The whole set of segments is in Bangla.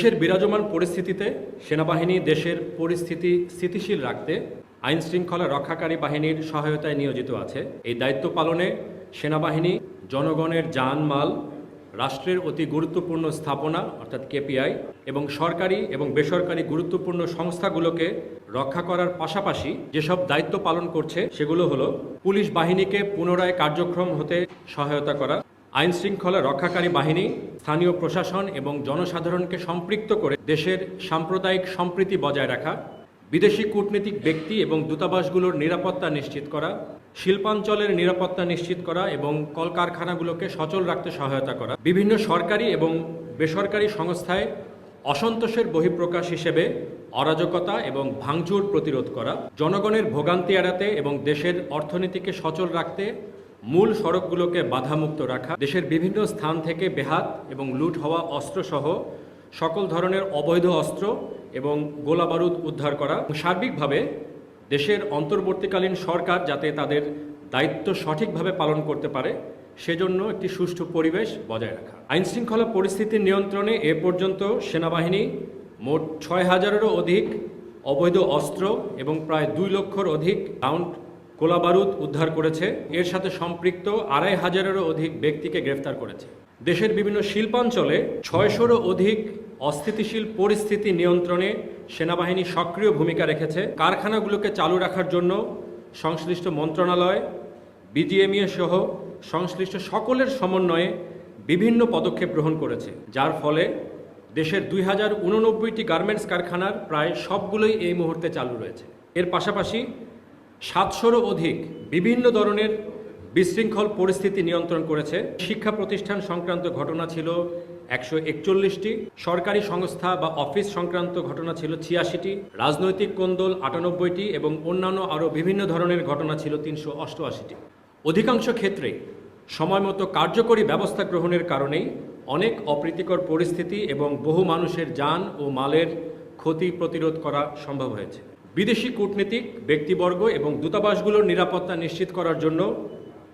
দেশের বিরাজমান পরিস্থিতিতে সেনাবাহিনী দেশের পরিস্থিতি স্থিতিশীল রাখতে আইন শৃঙ্খলা রক্ষাকারী বাহিনীর সহায়তায় নিয়োজিত আছে। এই দায়িত্ব পালনে সেনাবাহিনী, জনগণের জানমাল, রাষ্ট্রের অতি গুরুত্বপূর্ণ স্থাপনা, অর্থাৎ কেপিআই, এবং সরকারি এবং বেসরকারি গুরুত্বপূর্ণ সংস্থাগুলোকে রক্ষা করার পাশাপাশি যেসব দায়িত্ব পালন করছে, সেগুলো হলো পুলিশ বাহিনীকে পুনরায় কার্যক্রম হতে সহায়তা করা আইন শৃঙ্খলা রক্ষাকারী বাহিনী, স্থানীয় প্রশাসন এবং জনসাধারণকে সম্পৃক্ত করে দেশের সাম্প্রদায়িক সম্প্রীতি বজায় রাখা, বিদেশি কূটনীতিক ব্যক্তি এবং দূতাবাসগুলোর নিরাপত্তা নিশ্চিত করা, শিল্পাঞ্চলের নিরাপত্তা নিশ্চিত করা এবং কলকারখানাগুলোকে সচল রাখতে সহায়তা করা, বিভিন্ন সরকারি এবং বেসরকারি সংস্থায় অসন্তোষের বহিঃপ্রকাশ হিসেবে অরাজকতা এবং ভাঙচুর প্রতিরোধ করা, জনগণের ভোগান্তি এড়াতে এবং দেশের অর্থনীতিকে সচল রাখতে মূল সড়কগুলোকে বাধামুক্ত রাখা, দেশের বিভিন্ন স্থান থেকে বেহাত এবং লুট হওয়া অস্ত্রসহ সকল ধরনের অবৈধ অস্ত্র এবং গোলাবারুদ উদ্ধার করা সার্বিকভাবে দেশের অন্তর্বর্তীকালীন সরকার যাতে তাদের দায়িত্ব সঠিকভাবে পালন করতে পারে, সেজন্য একটি সুষ্ঠু পরিবেশ বজায় রাখা। আইন শৃঙ্খলা পরিস্থিতির নিয়ন্ত্রণে এ পর্যন্ত সেনাবাহিনী মোট ছয় হাজারেরও অধিক অবৈধ অস্ত্র এবং প্রায় দুই লক্ষর অধিক রাউন্ড গোলাবারুদ উদ্ধার করেছে। এর সাথে সম্পৃক্ত আড়াই হাজারেরও অধিক ব্যক্তিকে গ্রেফতার করেছে। দেশের বিভিন্ন শিল্পাঞ্চলে ছয়শোরও অধিক অস্থিতিশীল পরিস্থিতি নিয়ন্ত্রণে সেনাবাহিনী সক্রিয় ভূমিকা রেখেছে। কারখানাগুলোকে চালু রাখার জন্য সংশ্লিষ্ট মন্ত্রণালয়, বিজিএমইএ সহ সংশ্লিষ্ট সকলের সমন্বয়ে বিভিন্ন পদক্ষেপ গ্রহণ করেছে। যার ফলে দেশের দুই হাজার উননব্বইটি গার্মেন্টস কারখানার প্রায় সবগুলোই এই মুহূর্তে চালু রয়েছে। এর পাশাপাশি সাতশোরও অধিক বিভিন্ন ধরনের বিশৃঙ্খল পরিস্থিতি নিয়ন্ত্রণ করেছে। শিক্ষা প্রতিষ্ঠান সংক্রান্ত ঘটনা ছিল একশো একচল্লিশটি, সরকারি সংস্থা বা অফিস সংক্রান্ত ঘটনা ছিল ছিয়াশিটি, রাজনৈতিক কোন্দল আটানব্বইটি এবং অন্যান্য আরও বিভিন্ন ধরনের ঘটনা ছিল তিনশো অষ্টআশিটি। অধিকাংশ ক্ষেত্রে সময়মতো কার্যকরী ব্যবস্থা গ্রহণের কারণেই অনেক অপ্রীতিকর পরিস্থিতি এবং বহু মানুষের যান ও মালের ক্ষতি প্রতিরোধ করা সম্ভব হয়েছে। বিদেশি কূটনীতিক, ব্যক্তিবর্গ এবং দূতাবাসগুলোর নিরাপত্তা নিশ্চিত করার জন্য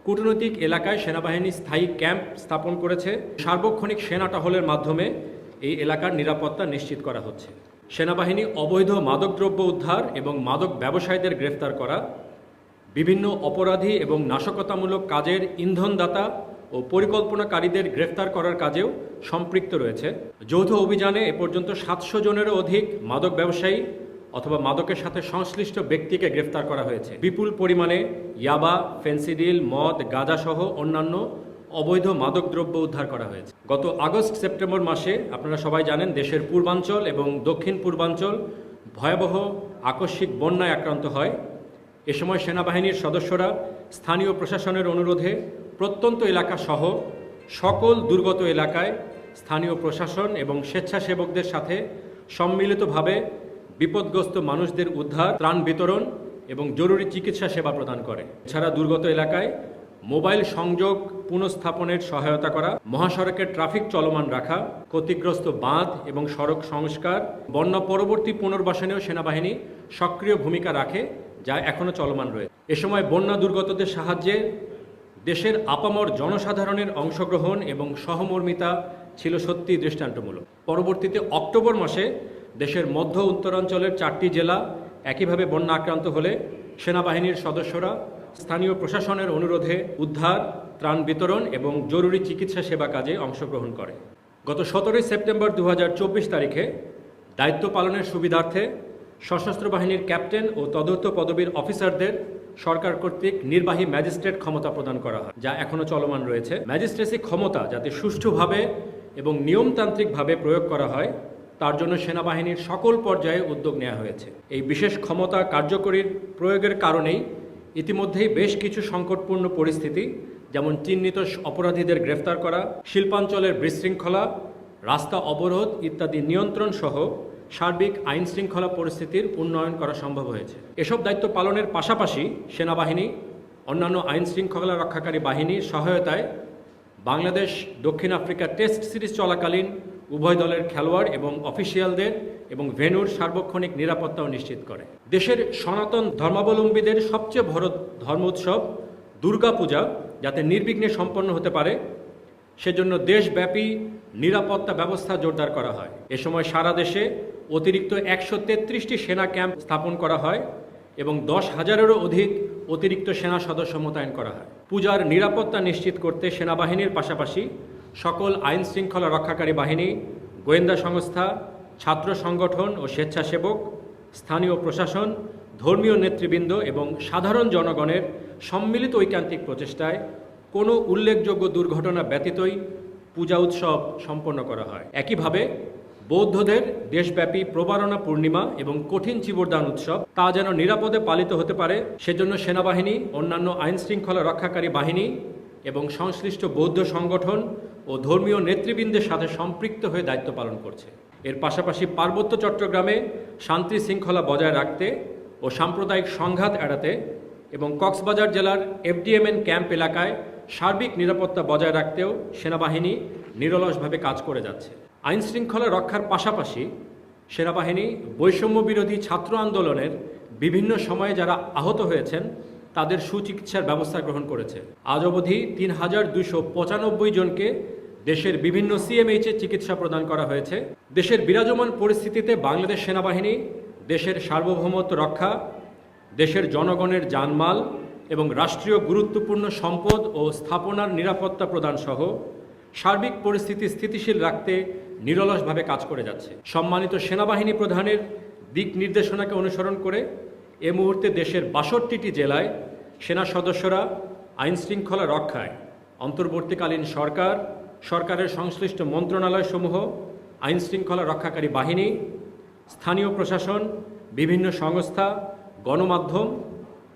কূটনৈতিক এলাকায় সেনাবাহিনী স্থায়ী ক্যাম্প স্থাপন করেছে। সার্বক্ষণিক সেনা টহলের মাধ্যমে এই এলাকার নিরাপত্তা নিশ্চিত করা হচ্ছে। সেনাবাহিনী অবৈধ মাদকদ্রব্য উদ্ধার এবং মাদক ব্যবসায়ীদের গ্রেফতার করা, বিভিন্ন অপরাধী এবং নাশকতামূলক কাজের ইন্ধনদাতা ও পরিকল্পনাকারীদের গ্রেফতার করার কাজেও সম্পৃক্ত রয়েছে। যৌথ অভিযানে এ পর্যন্ত সাতশো জনেরও অধিক মাদক ব্যবসায়ী অথবা মাদকের সাথে সংশ্লিষ্ট ব্যক্তিকে গ্রেফতার করা হয়েছে। বিপুল পরিমাণে ইয়াবা, ফেন্সিডিল, মদ, গাঁজাসহ অন্যান্য অবৈধ মাদকদ্রব্য উদ্ধার করা হয়েছে। গত আগস্ট সেপ্টেম্বর মাসে আপনারা সবাই জানেন দেশের পূর্বাঞ্চল এবং দক্ষিণ পূর্বাঞ্চল ভয়াবহ আকস্মিক বন্যায় আক্রান্ত হয়। এ সময় সেনাবাহিনীর সদস্যরা স্থানীয় প্রশাসনের অনুরোধে প্রত্যন্ত এলাকা সহ সকল দুর্গত এলাকায় স্থানীয় প্রশাসন এবং স্বেচ্ছাসেবকদের সাথে সম্মিলিতভাবে বিপদগ্রস্ত মানুষদের উদ্ধার, ত্রাণ বিতরণ এবং জরুরি চিকিৎসা সেবা প্রদান করে। এছাড়া দুর্গত এলাকায় মোবাইল সংযোগ পুনঃস্থাপনের সহায়তা করা, মহাসড়কের ট্রাফিক চলমান রাখা, ক্ষতিগ্রস্ত বাঁধ এবং সড়ক সংস্কার, বন্যা পরবর্তী পুনর্বাসনেও সেনাবাহিনী সক্রিয় ভূমিকা রাখে, যা এখনও চলমান রয়েছে এ সময় বন্যা দুর্গতদের সাহায্যে দেশের আপামর জনসাধারণের অংশগ্রহণ এবং সহমর্মিতা ছিল সত্যি দৃষ্টান্তমূলক। পরবর্তীতে অক্টোবর মাসে দেশের মধ্য উত্তরাঞ্চলের চারটি জেলা একইভাবে বন্যা আক্রান্ত হলে সেনাবাহিনীর সদস্যরা স্থানীয় প্রশাসনের অনুরোধে উদ্ধার, ত্রাণ বিতরণ এবং জরুরি চিকিৎসা সেবা কাজে অংশগ্রহণ করে। গত সতেরোই সেপ্টেম্বর দু হাজার চব্বিশ তারিখে দায়িত্ব পালনের সুবিধার্থে সশস্ত্র বাহিনীর ক্যাপ্টেন ও তদর্থ পদবীর অফিসারদের সরকার কর্তৃক নির্বাহী ম্যাজিস্ট্রেট ক্ষমতা প্রদান করা হয়, যা এখনও চলমান রয়েছে। ম্যাজিস্ট্রেসি ক্ষমতা যাতে সুষ্ঠুভাবে এবং নিয়মতান্ত্রিকভাবে প্রয়োগ করা হয় তার জন্য সেনাবাহিনীর সকল পর্যায়ে উদ্যোগ নেওয়া হয়েছে। এই বিশেষ ক্ষমতা কার্যকরীর প্রয়োগের কারণেই ইতিমধ্যেই বেশ কিছু সংকটপূর্ণ পরিস্থিতি, যেমন চিহ্নিত অপরাধীদের গ্রেফতার করা, শিল্পাঞ্চলের বিশৃঙ্খলা, রাস্তা অবরোধ ইত্যাদি নিয়ন্ত্রণ সহ সার্বিক আইন শৃঙ্খলা পরিস্থিতির উন্নয়ন করা সম্ভব হয়েছে। এসব দায়িত্ব পালনের পাশাপাশি সেনাবাহিনী, অন্যান্য আইন শৃঙ্খলা রক্ষাকারী বাহিনীর সহায়তায় বাংলাদেশ দক্ষিণ আফ্রিকা টেস্ট সিরিজ চলাকালীন উভয় দলের খেলোয়াড় এবং অফিসিয়ালদের এবং ভেন্যুর সার্বক্ষণিক নিরাপত্তাও নিশ্চিত করে। দেশের সনাতন ধর্মাবলম্বীদের সবচেয়ে বড় ধর্ম উৎসব দুর্গাপূজা যাতে নির্বিঘ্নে সম্পন্ন হতে পারে, সেজন্য দেশব্যাপী নিরাপত্তা ব্যবস্থা জোরদার করা হয়। এ সময় সারা দেশে অতিরিক্ত একশো তেত্রিশটি সেনা ক্যাম্প স্থাপন করা হয় এবং দশ হাজারেরও অধিক অতিরিক্ত সেনা সদস্য মোতায়েন করা হয়। পূজার নিরাপত্তা নিশ্চিত করতে সেনাবাহিনীর পাশাপাশি সকল আইন শৃঙ্খলা রক্ষাকারী বাহিনী, গোয়েন্দা সংস্থা, ছাত্র সংগঠন ও স্বেচ্ছাসেবক, স্থানীয় প্রশাসন, ধর্মীয় নেতৃবৃন্দ এবং সাধারণ জনগণের সম্মিলিত ঐকান্তিক প্রচেষ্টায় কোনো উল্লেখযোগ্য দুর্ঘটনা ব্যতীতই পূজা উৎসব সম্পন্ন করা হয়। একইভাবে বৌদ্ধদের দেশব্যাপী প্রবারণা পূর্ণিমা এবং কঠিন চিবরদান উৎসব তা যেন নিরাপদে পালিত হতে পারে, সেজন্য সেনাবাহিনী, অন্যান্য আইন শৃঙ্খলা রক্ষাকারী বাহিনী এবং সংশ্লিষ্ট বৌদ্ধ সংগঠন ও ধর্মীয় নেতৃবৃন্দের সাথে সম্পৃক্ত হয়ে দায়িত্ব পালন করছে। এর পাশাপাশি পার্বত্য চট্টগ্রামে শান্তি শৃঙ্খলা বজায় রাখতে ও সাম্প্রদায়িক সংঘাত এড়াতে এবং কক্সবাজার জেলার এফডিএমএন ক্যাম্প এলাকায় সার্বিক নিরাপত্তা বজায় রাখতেও সেনাবাহিনী নিরলসভাবে কাজ করে যাচ্ছে। আইন শৃঙ্খলা রক্ষার পাশাপাশি সেনাবাহিনী বৈষম্য বিরোধী ছাত্র আন্দোলনের বিভিন্ন সময়ে যারা আহত হয়েছেন, তাদের সুচিকিৎসার ব্যবস্থা গ্রহণ করেছে। আজ অবধি তিন হাজার দুশো পঁচানব্বই জনকে দেশের বিভিন্ন সিএমএইচে চিকিৎসা প্রদান করা হয়েছে। দেশের বিরাজমান পরিস্থিতিতে বাংলাদেশ সেনাবাহিনী, দেশের সার্বভৌমত্ব রক্ষা, দেশের জনগণের জানমাল এবং রাষ্ট্রীয় গুরুত্বপূর্ণ সম্পদ ও স্থাপনার নিরাপত্তা প্রদান সহ সার্বিক পরিস্থিতি স্থিতিশীল রাখতে নিরলসভাবে কাজ করে যাচ্ছে। সম্মানিত সেনাবাহিনী প্রধানের দিক নির্দেশনাকে অনুসরণ করে এ মুহূর্তে দেশের বাষট্টিটি জেলায় সেনা সদস্যরা আইনশৃঙ্খলা রক্ষায় অন্তর্বর্তীকালীন সরকার সরকারের সংশ্লিষ্ট মন্ত্রণালয়সমূহ আইন শৃঙ্খলা রক্ষাকারী বাহিনী, স্থানীয় প্রশাসন, বিভিন্ন সংস্থা, গণমাধ্যম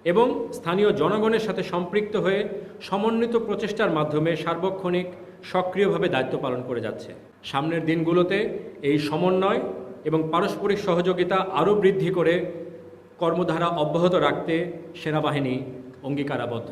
এবং স্থানীয় জনগণের সাথে সম্পৃক্ত হয়ে সমন্বিত প্রচেষ্টার মাধ্যমে সার্বক্ষণিক সক্রিয়ভাবে দায়িত্ব পালন করে যাচ্ছে। সামনের দিনগুলোতে এই সমন্বয় এবং পারস্পরিক সহযোগিতা আরও বৃদ্ধি করে কর্মধারা অব্যাহত রাখতে সেনাবাহিনী অঙ্গীকারাবদ্ধ।